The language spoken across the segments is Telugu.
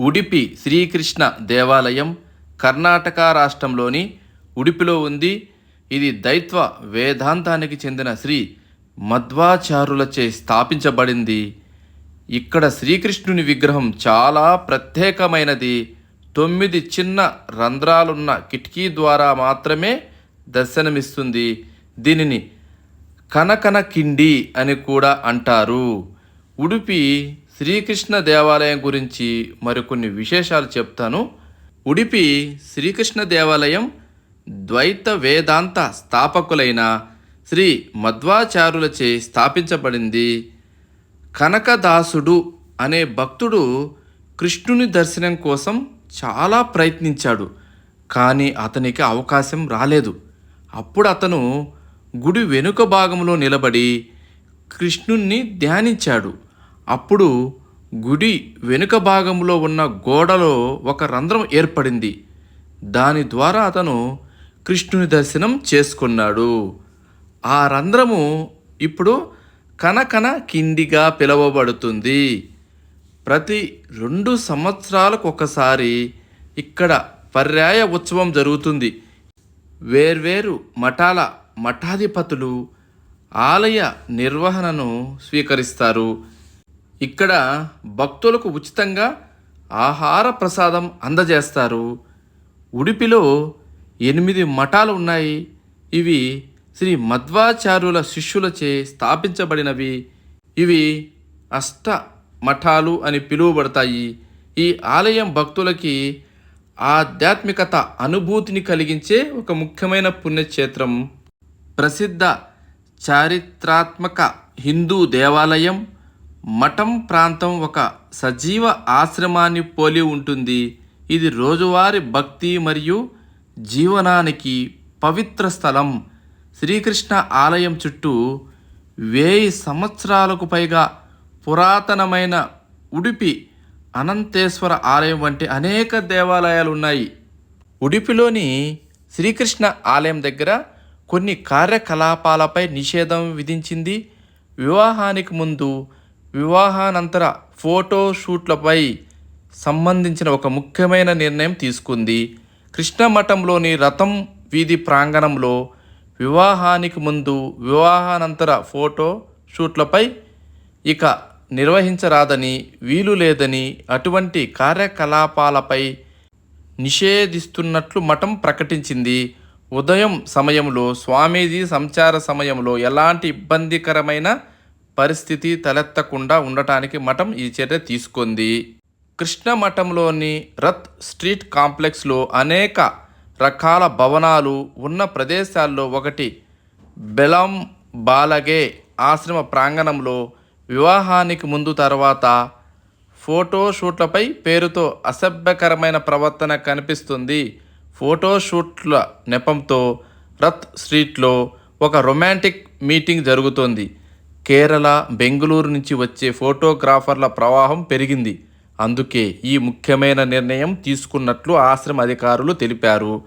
ఉడిపి శ్రీకృష్ణ దేవాలయం కర్ణాటక రాష్ట్రంలోని ఉడిపిలో ఉంది. ఇది దైత్వ వేదాంతానికి చెందిన శ్రీ మధ్వాచారులచే స్థాపించబడింది. ఇక్కడ శ్రీకృష్ణుని విగ్రహం చాలా ప్రత్యేకమైనది. తొమ్మిది చిన్న రంధ్రాలున్న కిటికీ ద్వారా మాత్రమే దర్శనమిస్తుంది. దీనిని కనకనకిండి అని కూడా అంటారు. ఉడిపి శ్రీకృష్ణ దేవాలయం గురించి మరికొన్ని విశేషాలు చెప్తాను. ఉడిపి శ్రీకృష్ణ దేవాలయం ద్వైత వేదాంత స్థాపకులైన శ్రీ మధ్వాచారులచే స్థాపించబడింది. కనకదాసుడు అనే భక్తుడు కృష్ణుని దర్శనం కోసం చాలా ప్రయత్నించాడు. కానీ అతనికి అవకాశం రాలేదు. అప్పుడు అతను గుడి వెనుక భాగంలో నిలబడి కృష్ణుణ్ణి ధ్యానించాడు. అప్పుడు గుడి వెనుక భాగంలో ఉన్న గోడలో ఒక రంధ్రం ఏర్పడింది. దాని ద్వారా అతను కృష్ణుని దర్శనం చేసుకున్నాడు. ఆ రంధ్రము ఇప్పుడు కనకన కిండిగా పిలువబడుతుంది. ప్రతి రెండు సంవత్సరాలకు ఒకసారి ఇక్కడ పర్యాయ ఉత్సవం జరుగుతుంది. వేర్వేరు మఠాల మఠాధిపతులు ఆలయ నిర్వహణను స్వీకరిస్తారు. ఇక్కడ భక్తులకు ఉచితంగా ఆహార ప్రసాదం అందజేస్తారు. ఉడిపిలో ఎనిమిది మఠాలు ఉన్నాయి. ఇవి శ్రీ మధ్వాచార్యుల శిష్యులచే స్థాపించబడినవి. ఇవి అష్ట మఠాలు అని పిలువబడతాయి. ఈ ఆలయం భక్తులకి ఆధ్యాత్మికత అనుభూతిని కలిగించే ఒక ముఖ్యమైన పుణ్యక్షేత్రం. ప్రసిద్ధ చారిత్రాత్మక హిందూ దేవాలయం మఠం ప్రాంతం ఒక సజీవ ఆశ్రమాన్ని పోలి ఉంటుంది. ఇది రోజువారి భక్తి మరియు జీవనానికి పవిత్ర స్థలం. శ్రీకృష్ణ ఆలయం చుట్టూ వేయి సంవత్సరాలకు పైగా పురాతనమైన ఉడిపి అనంతేశ్వర ఆలయం వంటి అనేక దేవాలయాలు ఉన్నాయి ఉడిపిలోని శ్రీకృష్ణ ఆలయం దగ్గర కొన్ని కార్యకలాపాలపై నిషేధం విధించింది. వివాహానికి ముందు వివాహానంతర ఫోటో షూట్లపై సంబంధించిన ఒక ముఖ్యమైన నిర్ణయం తీసుకుంది. కృష్ణమఠంలోని రథం వీధి ప్రాంగణంలో వివాహానికి ముందు వివాహానంతర ఫోటో షూట్లపై ఇక నిర్వహించరాదని వీలు లేదని అటువంటి కార్యకలాపాలపై నిషేధిస్తున్నట్లు మఠం ప్రకటించింది. ఉదయం సమయంలో స్వామీజీ సంచార సమయంలో ఎలాంటి ఇబ్బందికరమైన పరిస్థితి తలెత్తకుండా ఉండటానికి మఠం ఈ చర్య తీసుకుంది. కృష్ణ మఠంలోని రత్ స్ట్రీట్ కాంప్లెక్స్లో అనేక రకాల భవనాలు ఉన్న ప్రదేశాల్లో ఒకటి బెలం బాలగే ఆశ్రమ ప్రాంగణంలో వివాహానికి ముందు తర్వాత ఫోటోషూట్లపై పేరుతో అసభ్యకరమైన ప్రవర్తన కనిపిస్తుంది. ఫోటోషూట్ల నెపంతో రత్ స్ట్రీట్లో ఒక రొమాంటిక్ మీటింగ్ జరుగుతోంది. కేరళ బెంగళూరు నుంచి వచ్చే ఫోటోగ్రాఫర్ల ప్రవాహం పెరిగింది. అందుకే ఈ ముఖ్యమైన నిర్ణయం తీసుకున్నట్లు ఆశ్రమ అధికారులు తెలిపారు.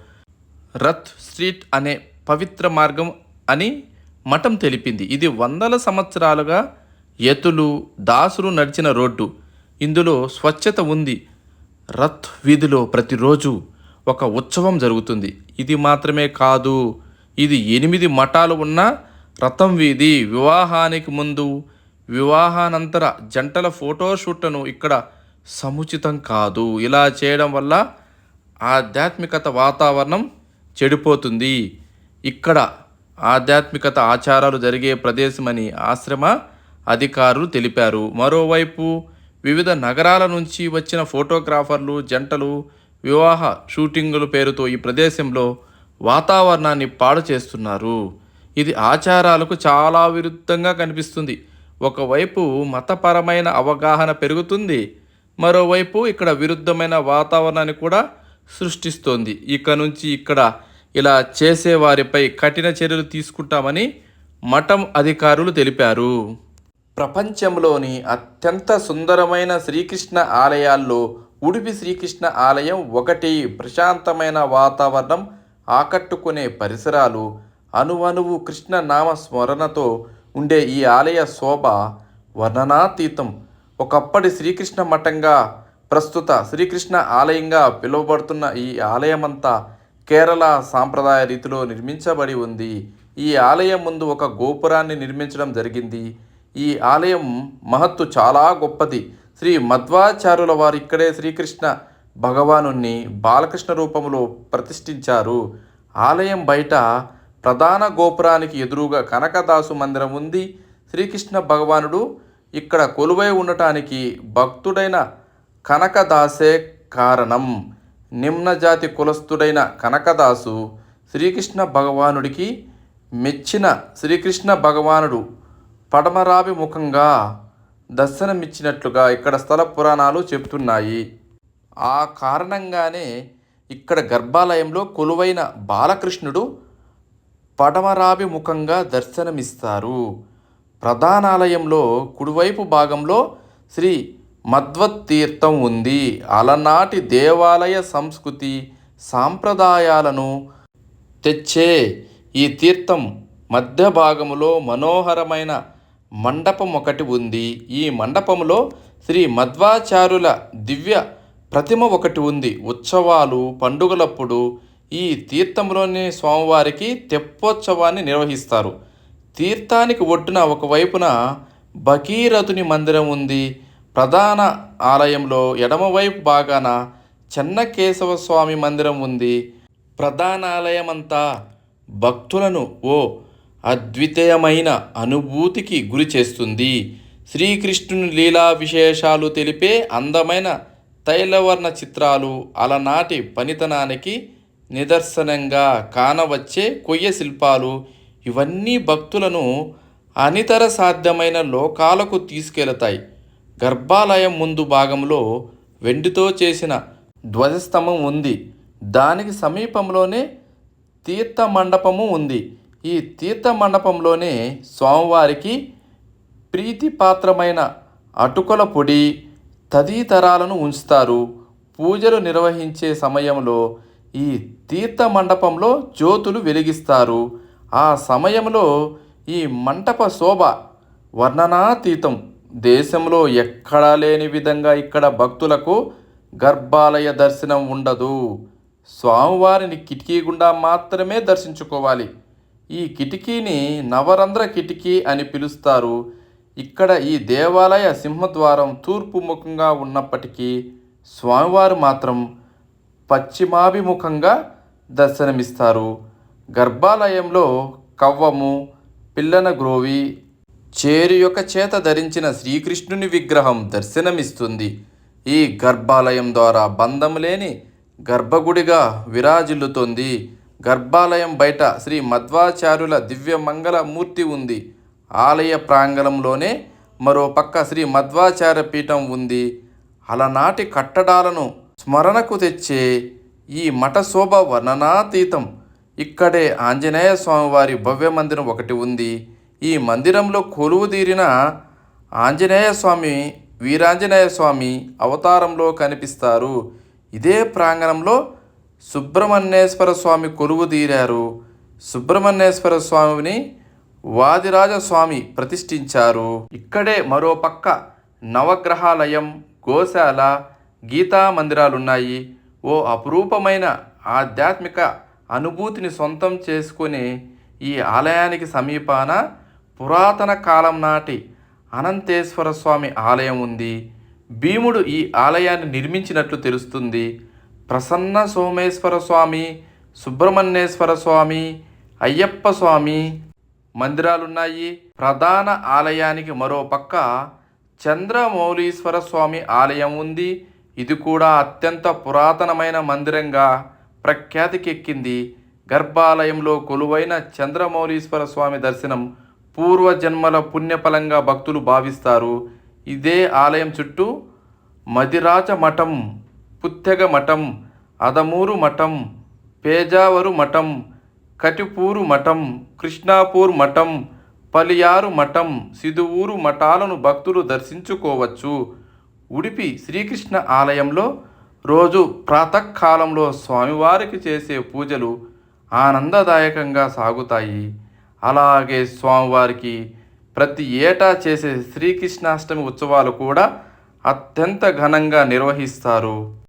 రత్ స్ట్రీట్ అనే పవిత్ర మార్గం అని మఠం తెలిపింది. ఇది వందల సంవత్సరాలుగా యతులు దాసులు నడిచిన రోడ్డు. ఇందులో స్వచ్ఛత ఉంది. రత్ వీధిలో ప్రతిరోజు ఒక ఉత్సవం జరుగుతుంది. ఇది మాత్రమే కాదు ఇది ఎనిమిది మఠాలు ఉన్న రథం వీధి వివాహానికి ముందు వివాహానంతర జంటల ఫోటోషూట్లను ఇక్కడ సముచితం కాదు. ఇలా చేయడం వల్ల ఆధ్యాత్మికత వాతావరణం చెడిపోతుంది. ఇక్కడ ఆధ్యాత్మికత ఆచారాలు జరిగే ప్రదేశమని ఆశ్రమ అధికారులు తెలిపారు. మరోవైపు వివిధ నగరాల నుంచి వచ్చిన ఫోటోగ్రాఫర్లు జంటలు వివాహ షూటింగుల పేరుతో ఈ ప్రదేశంలో వాతావరణాన్ని పాడు చేస్తున్నారు. ఇది ఆచారాలకు చాలా విరుద్ధంగా కనిపిస్తుంది. ఒకవైపు మతపరమైన అవగాహన పెరుగుతుంది మరోవైపు ఇక్కడ విరుద్ధమైన వాతావరణాన్ని కూడా సృష్టిస్తోంది. ఇక నుంచి ఇక్కడ ఇలా చేసేవారిపై కఠిన చర్యలు తీసుకుంటామని మఠం అధికారులు తెలిపారు. ప్రపంచంలోని అత్యంత సుందరమైన శ్రీకృష్ణ ఆలయాల్లో ఉడిపి శ్రీకృష్ణ ఆలయం ఒకటి. ప్రశాంతమైన వాతావరణం ఆకట్టుకునే పరిసరాలు అనువనువు కృష్ణ నామ స్మరణతో ఉండే ఈ ఆలయ శోభ వర్ణనాతీతం. ఒకప్పటి శ్రీకృష్ణ మఠంగా ప్రస్తుత శ్రీకృష్ణ ఆలయంగా పిలువబడుతున్న ఈ ఆలయమంతా కేరళ సాంప్రదాయ రీతిలో నిర్మించబడి ఉంది. ఈ ఆలయం ముందు ఒక గోపురాన్ని నిర్మించడం జరిగింది. ఈ ఆలయం మహత్తు చాలా గొప్పది. శ్రీ మధ్వాచార్యుల వారు ఇక్కడే శ్రీకృష్ణ భగవానుణ్ణి బాలకృష్ణ రూపంలో ప్రతిష్ఠించారు. ఆలయం బయట ప్రధాన గోపురానికి ఎదురుగా కనకదాసు మందిరం ఉంది. శ్రీకృష్ణ భగవానుడు ఇక్కడ కొలువై ఉండటానికి భక్తుడైన కనకదాసే కారణం. నిమ్నజాతి కులస్థుడైన కనకదాసు శ్రీకృష్ణ భగవానుడికి మెచ్చిన శ్రీకృష్ణ భగవానుడు పడమరాభిముఖంగా దర్శనమిచ్చినట్లుగా ఇక్కడ స్థల పురాణాలు చెబుతున్నాయి. ఆ కారణంగానే ఇక్కడ గర్భాలయంలో కొలువైన బాలకృష్ణుడు పడమరాభిముఖంగా దర్శనమిస్తారు. ప్రధానాలయంలో కుడివైపు భాగంలో శ్రీ మధ్వత్ తీర్థం ఉంది. అలనాటి దేవాలయ సంస్కృతి సాంప్రదాయాలను తెచ్చే ఈ తీర్థం మధ్య భాగములో మనోహరమైన మండపం ఒకటి ఉంది. ఈ మండపంలో శ్రీ మధ్వాచార్యుల దివ్య ప్రతిమ ఒకటి ఉంది. ఉత్సవాలు పండుగలప్పుడు ఈ తీర్థంలోని స్వామివారికి తెప్పోత్సవాన్ని నిర్వహిస్తారు. తీర్థానికి ఒడ్డున ఒకవైపున భగీరథుని మందిరం ఉంది. ప్రధాన ఆలయంలో ఎడమవైపు భాగాన చెన్నకేశవ స్వామి మందిరం ఉంది. ప్రధాన ఆలయమంతా భక్తులను ఓ అద్వితీయమైన అనుభూతికి గురి చేస్తుంది. శ్రీకృష్ణుని లీలా విశేషాలు తెలిపే అందమైన తైలవర్ణ చిత్రాలు అలనాటి పనితనానికి నిదర్శనంగా కానవచ్చే కొయ్య శిల్పాలు. ఇవన్నీ భక్తులను అనితర సాధ్యమైన లోకాలకు తీసుకెళతాయి. గర్భాలయం ముందు భాగంలో వెండితో చేసిన ధ్వజస్తంభం ఉంది. దానికి సమీపంలోనే తీర్థ మండపము ఉంది. ఈ తీర్థ మండపంలోనే స్వామివారికి ప్రీతిపాత్రమైన అటుకుల పొడి తదితరాలను ఉంచుతారు. పూజలు నిర్వహించే సమయంలో ఈ తీర్థ మండపంలో జ్యోతులు వెలిగిస్తారు. ఆ సమయంలో ఈ మంటప శోభ వర్ణనాతీతం దేశంలో ఎక్కడా లేని విధంగా ఇక్కడ భక్తులకు గర్భాలయ దర్శనం ఉండదు. స్వామివారిని కిటికీ గుండా మాత్రమే దర్శించుకోవాలి. ఈ కిటికీని నవరంధ్ర కిటికీ అని పిలుస్తారు. ఇక్కడ ఈ దేవాలయ సింహద్వారం తూర్పు ముఖంగా ఉన్నప్పటికీ స్వామివారు మాత్రం పశ్చిమాభిముఖంగా దర్శనమిస్తారు. గర్భాలయంలో కవ్వము పిల్లన గ్రోవి చేరు యొక్క చేత ధరించిన శ్రీకృష్ణుని విగ్రహం దర్శనమిస్తుంది. ఈ గర్భాలయం ద్వారా బంధం లేని గర్భగుడిగా విరాజిల్లుతోంది. గర్భాలయం బయట శ్రీ మధ్వాచార్యుల దివ్యమంగళ మూర్తి ఉంది. ఆలయ ప్రాంగణంలోనే మరో పక్క శ్రీ మధ్వాచార్య పీఠం ఉంది. అలనాటి కట్టడాలను స్మరణకు తెచ్చే ఈ మఠ శోభ వర్ణనాతీతం. ఇక్కడే ఆంజనేయ స్వామివారి భవ్య మందిరం ఒకటి ఉంది. ఈ మందిరంలో కొలువుదీరిన ఆంజనేయ స్వామి వీరాంజనేయ స్వామి అవతారంలో కనిపిస్తారు. ఇదే ప్రాంగణంలో సుబ్రహ్మణ్యేశ్వర స్వామి కొలువుదీరారు సుబ్రహ్మణ్యేశ్వర స్వామిని వాదిరాజ స్వామి ప్రతిష్ఠించారు. ఇక్కడే మరో పక్క నవగ్రహాలయం గోశాల గీతా మందిరాలున్నాయి. ఓ అపురూపమైన ఆధ్యాత్మిక అనుభూతిని సొంతం చేసుకునే ఈ ఆలయానికి సమీపాన పురాతన కాలం నాటి అనంతేశ్వర స్వామి ఆలయం ఉంది. భీముడు ఈ ఆలయాన్ని నిర్మించినట్లు తెలుస్తుంది. ప్రసన్న సోమేశ్వర స్వామి సుబ్రహ్మణ్యేశ్వర స్వామి అయ్యప్ప స్వామి మందిరాలున్నాయి. ప్రధాన ఆలయానికి మరో పక్క చంద్రమౌళీశ్వర స్వామి ఆలయం ఉంది. ఇది కూడా అత్యంత పురాతనమైన మందిరంగా ప్రఖ్యాతికెక్కింది. గర్భాలయంలో కొలువైన చంద్రమౌళీశ్వర స్వామి దర్శనం పూర్వజన్మల పుణ్యఫలంగా భక్తులు భావిస్తారు. ఇదే ఆలయం చుట్టూ మదిరాజ మఠం పుత్తెగ మఠం అదమూరు మఠం పేజావరు మఠం కటిపూరు మఠం కృష్ణాపూర్ మఠం పలియారు మఠం సిదువూరు మఠాలను భక్తులు దర్శించుకోవచ్చు. ఉడిపి శ్రీకృష్ణ ఆలయంలో రోజు ప్రాతకాలంలో స్వామివారికి చేసే పూజలు ఆనందదాయకంగా సాగుతాయి. అలాగే స్వామివారికి ప్రతి ఏటా చేసే శ్రీకృష్ణాష్టమి ఉత్సవాలు కూడా అత్యంత ఘనంగా నిర్వహిస్తారు.